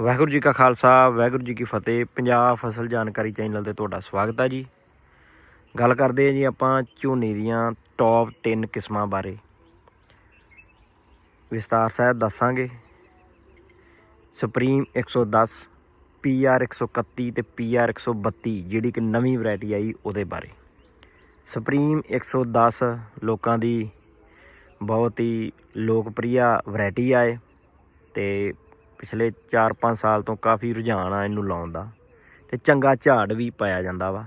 ਵਾਹਿਗੁਰੂ ਜੀ ਕਾ ਖਾਲਸਾ, ਵਾਹਿਗੁਰੂ ਜੀ ਕੀ ਫਤਿਹ। ਪੰਜਾਬ ਫਸਲ ਜਾਣਕਾਰੀ ਚੈਨਲ ਤੇ ਤੁਹਾਡਾ ਸਵਾਗਤ ਹੈ ਜੀ। ਗੱਲ ਕਰਦੇ ਹਾਂ ਜੀ ਆਪਾਂ ਝੋਨੇ ਦੀਆਂ ਟੌਪ 3 ਕਿਸਮਾਂ ਬਾਰੇ। ਵਿਸਤਾਰ ਸਹਿਤ ਦੱਸਾਂਗੇ। ਸੁਪਰੀਮ 110 PR 131 ਤੇ PR 132 ਜਿਹੜੀ ਕਿ ਨਵੀਂ ਵੈਰਾਈਟੀ ਆਈ ਉਹਦੇ ਬਾਰੇ। ਸੁਪਰੀਮ 110 ਲੋਕਾਂ ਦੀ ਬਹੁਤ ਹੀ ਲੋਕਪ੍ਰਿਯ ਵੈਰਾਈਟੀ ਆਏ ਤੇ ਪਿਛਲੇ 4-5 ਸਾਲ ਤੋਂ ਕਾਫੀ ਰੁਝਾਨ ਆ ਇਹਨੂੰ ਲਾਉਣ ਦਾ ਤੇ ਚੰਗਾ ਝਾੜ ਵੀ ਪਾਇਆ ਜਾਂਦਾ ਵਾ।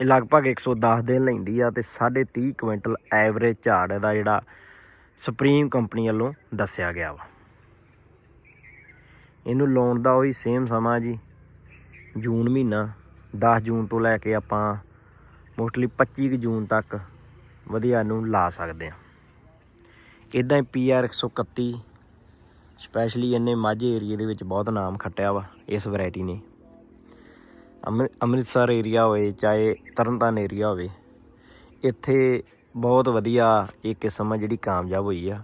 ਇਹ ਲਗਭਗ 110 ਦਿਨ ਲੈਂਦੀ ਆ ਤੇ 30.5 ਕੁਇੰਟਲ ਐਵਰੇਜ ਝਾੜ ਦਾ ਜਿਹੜਾ ਸੁਪਰੀਮ ਕੰਪਨੀ ਵੱਲੋਂ ਦੱਸਿਆ ਗਿਆ ਵਾ। ਇਹਨੂੰ ਲਾਉਣ ਦਾ ਉਹੀ ਸੇਮ ਸਮਾਂ ਜੀ, ਜੂਨ ਮਹੀਨਾ 10 ਜੂਨ ਤੋਂ ਲੈ ਕੇ ਆਪਾਂ ਮੋਸਟਲੀ 25 ਕੁ ਜੂਨ ਤੱਕ ਵਧੀਆ ਨੂੰ ਲਾ ਸਕਦੇ ਆ। ਇਦਾਂ ਹੀ ਪੀਆਰ 131 ਸਪੈਸ਼ਲੀ ਇਹਨੇ ਮਾਝੇ ਏਰੀਏ ਦੇ ਵਿੱਚ ਬਹੁਤ ਨਾਮ ਖੱਟਿਆ ਵਾ, ਇਸ ਵੈਰਾਈਟੀ ਨੇ। ਅੰਮ੍ਰਿ- ਅੰਮ੍ਰਿਤਸਰ ਏਰੀਆ ਹੋਵੇ, ਚਾਹੇ ਤਰਨਤਾਰਨ ਏਰੀਆ ਹੋਵੇ, ਇੱਥੇ ਬਹੁਤ ਵਧੀਆ ਇਹ ਕਿਸਮ ਆ ਜਿਹੜੀ ਕਾਮਯਾਬ ਹੋਈ ਆ।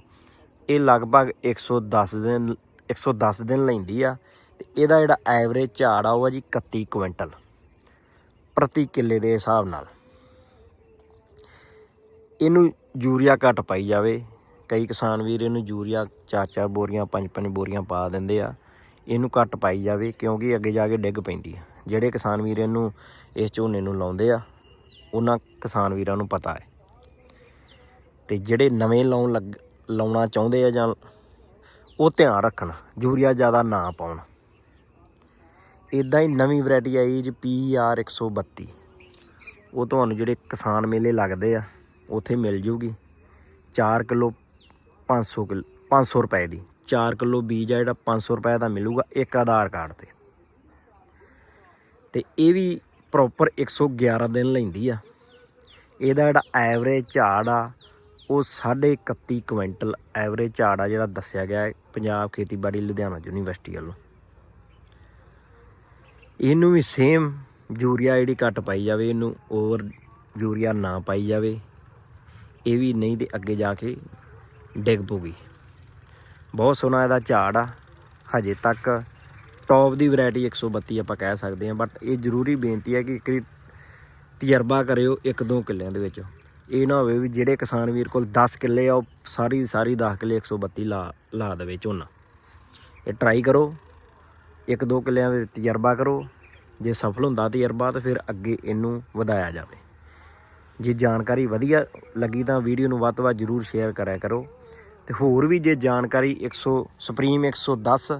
ਇਹ ਲਗਭਗ 110 ਦਿਨ 110 ਦਿਨ ਲੈਂਦੀ ਆ, ਤੇ ਇਹਦਾ ਜਿਹੜਾ ਐਵਰੇਜ ਝਾੜ ਆ ਉਹ ਆ ਜੀ 31 ਕੁਇੰਟਲ, ਪ੍ਰਤੀ ਕਿੱਲੇ ਦੇ ਹਿਸਾਬ ਨਾਲ। ਇਹਨੂੰ ਯੂਰੀਆ ਘੱਟ ਪਾਈ ਜਾਵੇ ਕਈ ਕਿਸਾਨ ਵੀਰ ਇਹਨੂੰ ਯੂਰੀਆ ਚਾਰ ਚਾਰ ਬੋਰੀਆਂ, ਪੰਜ ਪੰਜ ਬੋਰੀਆਂ ਪਾ ਦਿੰਦੇ ਆ। ਇਹਨੂੰ ਘੱਟ ਪਾਈ ਜਾਵੇ ਕਿਉਂਕਿ ਅੱਗੇ ਜਾ ਕੇ ਡਿੱਗ ਪੈਂਦੀ ਆ। ਜਿਹੜੇ ਕਿਸਾਨ ਵੀਰ ਇਹਨੂੰ ਇਸ ਝੋਨੇ ਨੂੰ ਲਾਉਂਦੇ ਆ, ਉਹਨਾਂ ਕਿਸਾਨ ਵੀਰਾਂ ਨੂੰ ਪਤਾ ਹੈ। ਤੇ ਜਿਹੜੇ ਨਵੇਂ ਲਾਉਣ ਲੱਗ, ਲਾਉਣਾ ਚਾਹੁੰਦੇ ਆ ਜਾਂ ਉਹ ਧਿਆਨ ਰੱਖਣ, ਯੂਰੀਆ ਜ਼ਿਆਦਾ ਨਾ ਪਾਉਣ। ਇਦਾਂ ਹੀ ਨਵੀਂ ਵੈਰਾਈਟੀ ਆਈ ਜੀ PR 132 ਉਹ ਤੁਹਾਨੂੰ ਜਿਹੜੇ ਕਿਸਾਨ ਮੇਲੇ ਲੱਗਦੇ ਆ, ਉੱਥੇ ਮਿਲ ਜੂਗੀ। 4 ਕਿਲੋ 500 ਕਿਲੋ 500 ਰੁਪਏ ਦੀ। 4 ਕਿਲੋ ਬੀਜ ਆ ਜਿਹੜਾ 500 ਰੁਪਏ ਦਾ ਮਿਲੂਗਾ ਇੱਕ ਆਧਾਰ ਕਾਰਡ ਤੇ। ਤੇ ਇਹ ਵੀ ਪ੍ਰੋਪਰ 111 ਦਿਨ ਲੈਂਦੀ ਆ। ਇਹਦਾ ਜਿਹੜਾ ਐਵਰੇਜ ਝਾੜ ਆ, ਉਹ 31 ਕੁਇੰਟਲ ਐਵਰੇਜ ਝਾੜ ਆ ਜਿਹੜਾ ਦੱਸਿਆ ਗਿਆ ਹੈ ਪੰਜਾਬ ਖੇਤੀਬਾੜੀ ਲੁਧਿਆਣਾ ਯੂਨੀਵਰਸਿਟੀ ਵੱਲੋਂ। ਇਹਨੂੰ ਵੀ ਸੇਮ ਯੂਰੀਆ ਜਿਹੜੀ ਘੱਟ ਪਾਈ ਜਾਵੇ, ਇਹਨੂੰ ਓਵਰ ਯੂਰੀਆ ਨਾ ਪਾਈ ਜਾਵੇ। ਇਹ ਵੀ ਨਹੀਂ ਤੇ ਅੱਗੇ ਜਾ ਕੇ ਡਿੱਗ ਪੂਗੀ ਬਹੁਤ ਸੋਹਣਾ ਇਹਦਾ ਝਾੜ ਆ। ਹਜੇ ਤੱਕ ਟੌਪ ਦੀ ਵੈਰਾਈਟੀ 132 ਆਪਾਂ ਕਹਿ ਸਕਦੇ ਹਾਂ ਬਟ ਇਹ ਜ਼ਰੂਰੀ ਬੇਨਤੀ ਹੈ ਕਿ ਇੱਕ ਤਜਰਬਾ ਕਰਿਓ ਇੱਕ ਦੋ ਕਿੱਲਿਆਂ ਦੇ ਵਿੱਚ। ਇਹ ਨਾ ਹੋਵੇ ਵੀ ਜਿਹੜੇ ਕਿਸਾਨ ਵੀਰ ਕੋਲ 10 ਕਿੱਲੇ ਆ, ਉਹ ਸਾਰੀ ਸਾਰੀ 10 ਕਿੱਲੇ 132 ਲਾ ਲਾ ਦੇਵੇ ਝੋਨਾ। ਇਹ ਟਰਾਈ ਕਰੋ, ਇੱਕ ਦੋ ਕਿੱਲਿਆਂ ਦੇ ਤਜਰਬਾ ਕਰੋ। ਜੇ ਸਫਲ ਹੁੰਦਾ ਤਜਰਬਾ ਤਾਂ ਫਿਰ ਅੱਗੇ ਇਹਨੂੰ ਵਧਾਇਆ ਜਾਵੇ। ਜੇ ਜਾਣਕਾਰੀ ਵਧੀਆ ਲੱਗੀ ਤਾਂ ਵੀਡੀਓ ਨੂੰ ਵੱਧ ਤੋਂ ਵੱਧ ਜਰੂਰ ਸ਼ੇਅਰ ਕਰਿਆ ਕਰੋ। ਤੇ ਹੋਰ ਵੀ ਜੇ ਜਾਣਕਾਰੀ 100 ਸੁਪਰੀਮ 110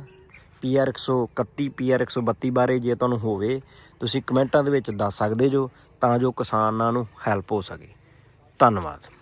PR 131 PR 132 ਬਾਰੇ ਜੇ ਤੁਹਾਨੂੰ ਹੋਵੇ, ਤੁਸੀਂ ਕਮੈਂਟਾਂ ਦੇ ਵਿੱਚ ਦੱਸ ਸਕਦੇ ਜੋ ਤਾਂ ਜੋ ਕਿਸਾਨਾਂ ਨੂੰ ਹੈਲਪ ਹੋ ਸਕੇ। ਧੰਨਵਾਦ।